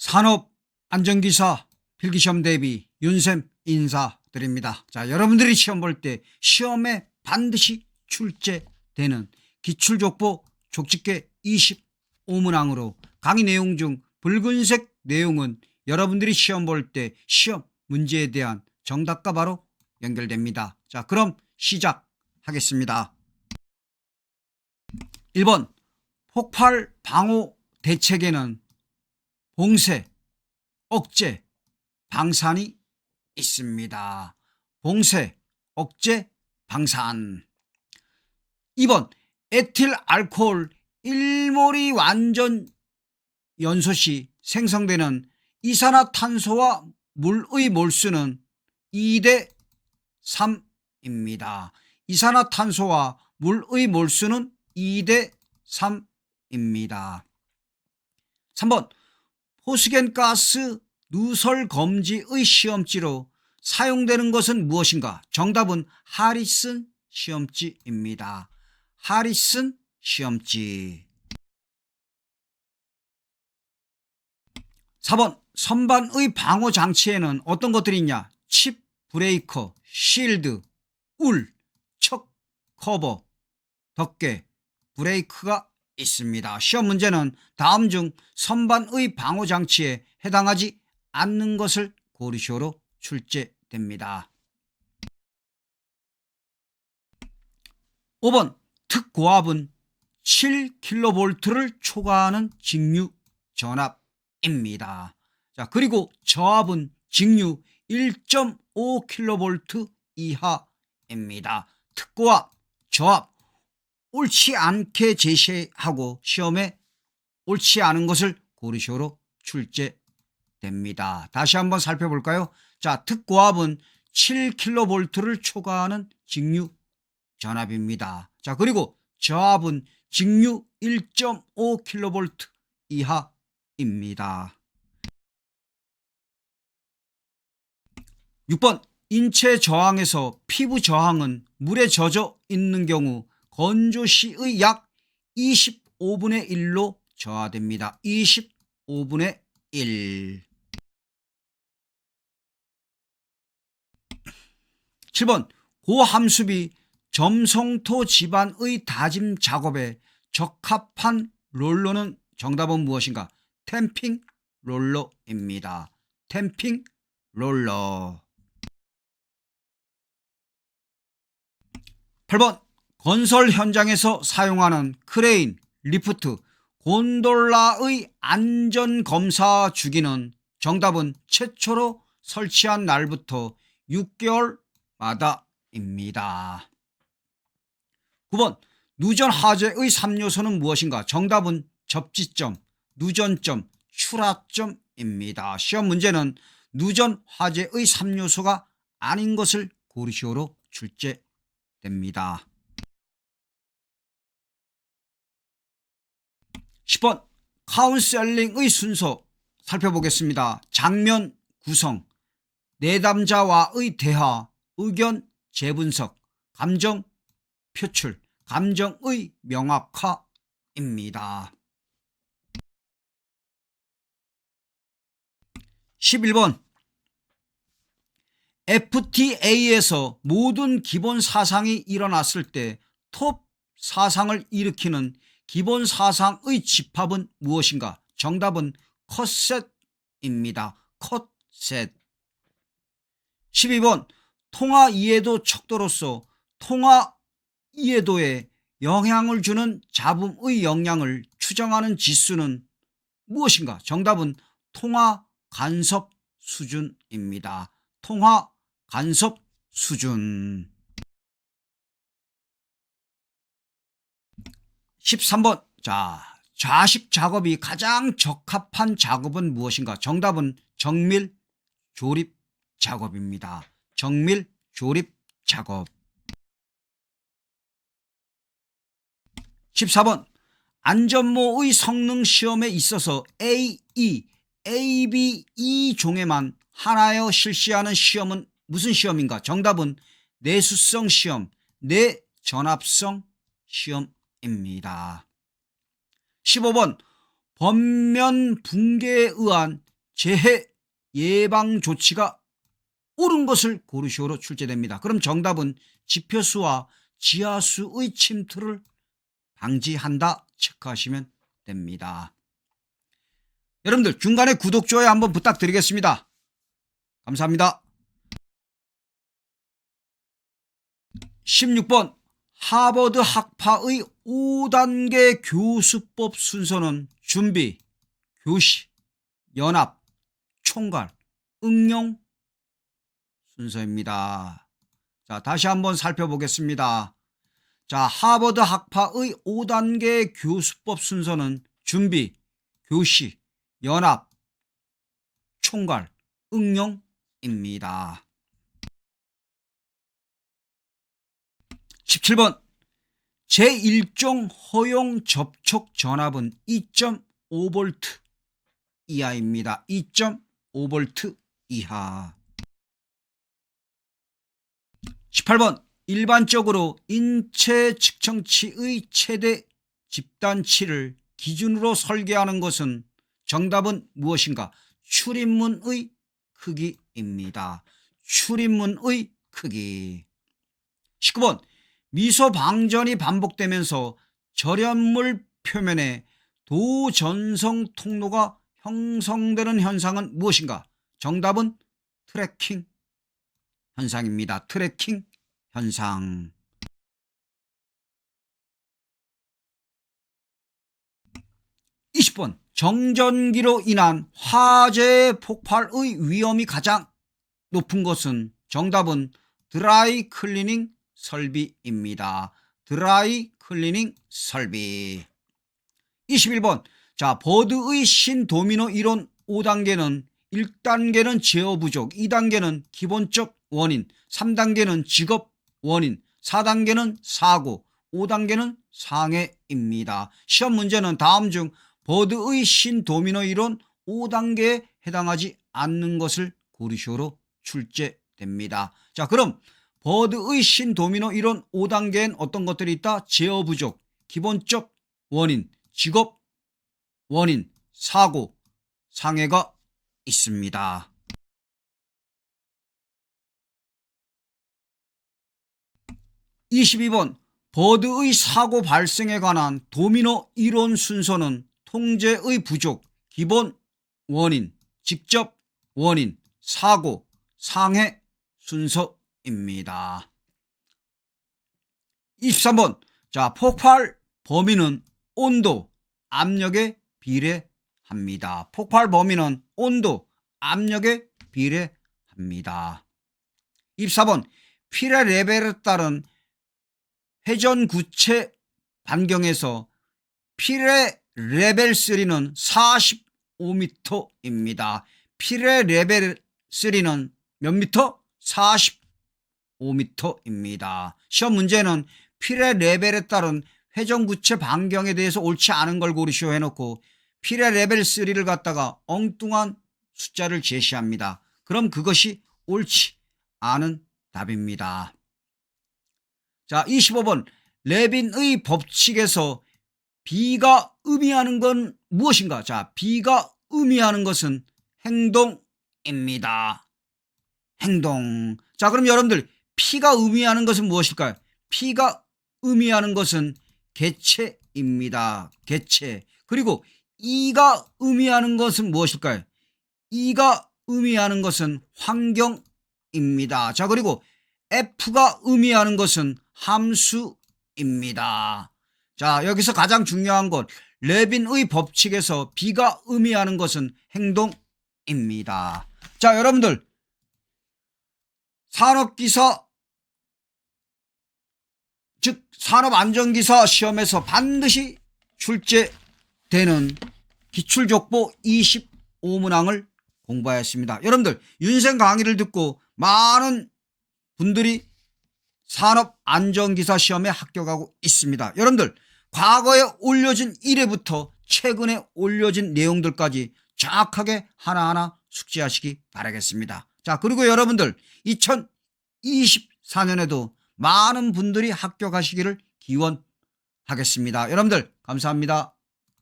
산업 안전기사 필기시험 대비 윤쌤 인사드립니다. 자, 여러분들이 시험 볼 때 시험에 반드시 출제되는 기출족보 족집계 25문항으로 강의 내용 중 붉은색 내용은 여러분들이 시험 볼 때 시험 문제에 대한 정답과 바로 연결됩니다. 자, 그럼 시작하겠습니다. 1번 폭발 방호 대책에는 봉쇄, 억제, 방산이 있습니다. 봉쇄, 억제, 방산. 2번 에틸 알코올 1몰이 완전 연소 시 생성되는 이산화탄소와 물의 몰수는 2대 3입니다. 이산화탄소와 물의 몰수는 2대 3입니다. 3번 포스겐 가스 누설 검지의 시험지로 사용되는 것은 무엇인가? 정답은 하리슨 시험지입니다. 하리슨 시험지. 4번 선반의 방호 장치에는 어떤 것들이 있냐? 칩 브레이커, 실드, 울, 척 커버, 덮개, 브레이크가 있습니다. 시험 문제는 다음 중 선반의 방호 장치에 해당하지 않는 것을 고르시오로 출제됩니다. 5번 특고압은 7kV를 초과하는 직류 전압입니다. 자, 그리고 저압은 직류 1.5kV 이하입니다. 특고압, 저압 옳지 않게 제시하고 시험에 옳지 않은 것을 고르시오로 출제됩니다. 다시 한번 살펴볼까요? 자, 특고압은 7kV를 초과하는 직류 전압입니다. 자, 그리고 저압은 직류 1.5kV 이하입니다. 6번 인체 저항에서 피부 저항은 물에 젖어 있는 경우 건조 시의 약 25분의 1로 저하됩니다. 25분의 1. 7번 고함수비 점성토 집안의 다짐 작업에 적합한 롤러는 정답은 무엇인가? 템핑 롤러입니다. 템핑 롤러. 8번 건설 현장에서 사용하는 크레인, 리프트, 곤돌라의 안전검사 주기는 정답은 최초로 설치한 날부터 6개월마다입니다. 9번 누전 화재의 3요소는 무엇인가? 정답은 접지점, 누전점, 출하점입니다. 시험 문제는 누전 화재의 3요소가 아닌 것을 고르시오로 출제됩니다. 10번 카운셀링의 순서 살펴보겠습니다. 장면 구성, 내담자와의 대화, 의견 재분석, 감정 표출, 감정의 명확화입니다. 11번 FTA에서 모든 기본 사상이 일어났을 때 톱 사상을 일으키는 기본 사상의 집합은 무엇인가? 정답은 컷셋입니다. 컷셋. 12번 통화 이해도 척도로서 통화 이해도에 영향을 주는 잡음의 영향을 추정하는 지수는 무엇인가? 정답은 통화 간섭 수준입니다. 통화 간섭 수준. 13번. 자, 좌식 작업이 가장 적합한 작업은 무엇인가? 정답은 정밀 조립 작업입니다. 정밀 조립 작업. 14번. 안전모의 성능 시험에 있어서 AE, AB, E 종에만 하나여 실시하는 시험은 무슨 시험인가? 정답은 내수성 시험, 내전압성 시험 입니다. 15번. 번면 붕괴에 의한 재해 예방 조치가 옳은 것을 고르시오로 출제됩니다. 그럼 정답은 지표수와 지하수의 침투를 방지한다 체크하시면 됩니다. 여러분들 중간에 구독, 좋아요 한번 부탁드리겠습니다. 감사합니다. 16번 하버드 학파의 5단계 교수법 순서는 준비, 교시, 연합, 총괄, 응용 순서입니다. 자, 다시 한번 살펴보겠습니다. 자, 하버드 학파의 5단계 교수법 순서는 준비, 교시, 연합, 총괄, 응용입니다. 17번 제1종 허용 접촉 전압은 2.5V 이하입니다. 2.5V 이하. 18번 일반적으로 인체 측정치의 최대 집단치를 기준으로 설계하는 것은 정답은 무엇인가? 출입문의 크기입니다. 출입문의 크기. 19번 미소 방전이 반복되면서 절연물 표면에 도전성 통로가 형성되는 현상은 무엇인가? 정답은 트래킹 현상입니다. 트래킹 현상. 20번 정전기로 인한 화재 폭발의 위험이 가장 높은 것은 정답은 드라이 클리닝 설비입니다. 드라이 클리닝 설비. 21번 자 버드의 신도미노 이론 5단계는 1단계는 제어 부족, 2단계는 기본적 원인, 3단계는 직업 원인, 4단계는 사고, 5단계는 상해입니다. 시험 문제는 다음 중 버드의 신도미노 이론 5단계에 해당하지 않는 것을 고르시오로 출제됩니다. 자 그럼 버드의 신 도미노 이론 5단계엔 어떤 것들이 있다? 제어 부족, 기본적 원인, 직업 원인, 사고, 상해가 있습니다. 22번 버드의 사고 발생에 관한 도미노 이론 순서는 통제의 부족, 기본 원인, 직접 원인, 사고, 상해 순서 입니다. 23번 자 폭발 범위는 온도, 압력에 비례합니다. 폭발 범위는 온도, 압력에 비례합니다. 24번 피레 레벨에 따른 회전 구체 반경에서 피레 레벨 3는 45m입니다. 피레 레벨 3는 몇 미터? 45m입니다. 시험 문제는 피레 레벨에 따른 회전 구체 반경에 대해서 옳지 않은 걸 고르시오 해놓고 피레 레벨 3를 갖다가 엉뚱한 숫자를 제시합니다. 그럼 그것이 옳지 않은 답입니다. 자, 25번 레빈의 법칙에서 B가 의미하는 건 무엇인가? 자, B가 의미하는 것은 행동입니다. 행동. 자, 그럼 여러분들 P가 의미하는 것은 무엇일까요? P가 의미하는 것은 개체입니다. 개체. 그리고 E가 의미하는 것은 무엇일까요? E가 의미하는 것은 환경입니다. 자, 그리고 F가 의미하는 것은 함수입니다. 자, 여기서 가장 중요한 것, 레빈의 법칙에서 B가 의미하는 것은 행동입니다. 자, 여러분들, 산업기사, 즉, 산업안전기사 시험에서 반드시 출제되는 기출족보 25문항을 공부하였습니다. 여러분들, 윤생 강의를 듣고 많은 분들이 산업안전기사 시험에 합격하고 있습니다. 여러분들 과거에 올려진 1회부터 최근에 올려진 내용들까지 정확하게 하나하나 숙지하시기 바라겠습니다. 자 그리고 여러분들 2024년에도 많은 분들이 합격하시기를 기원하겠습니다. 여러분들 감사합니다.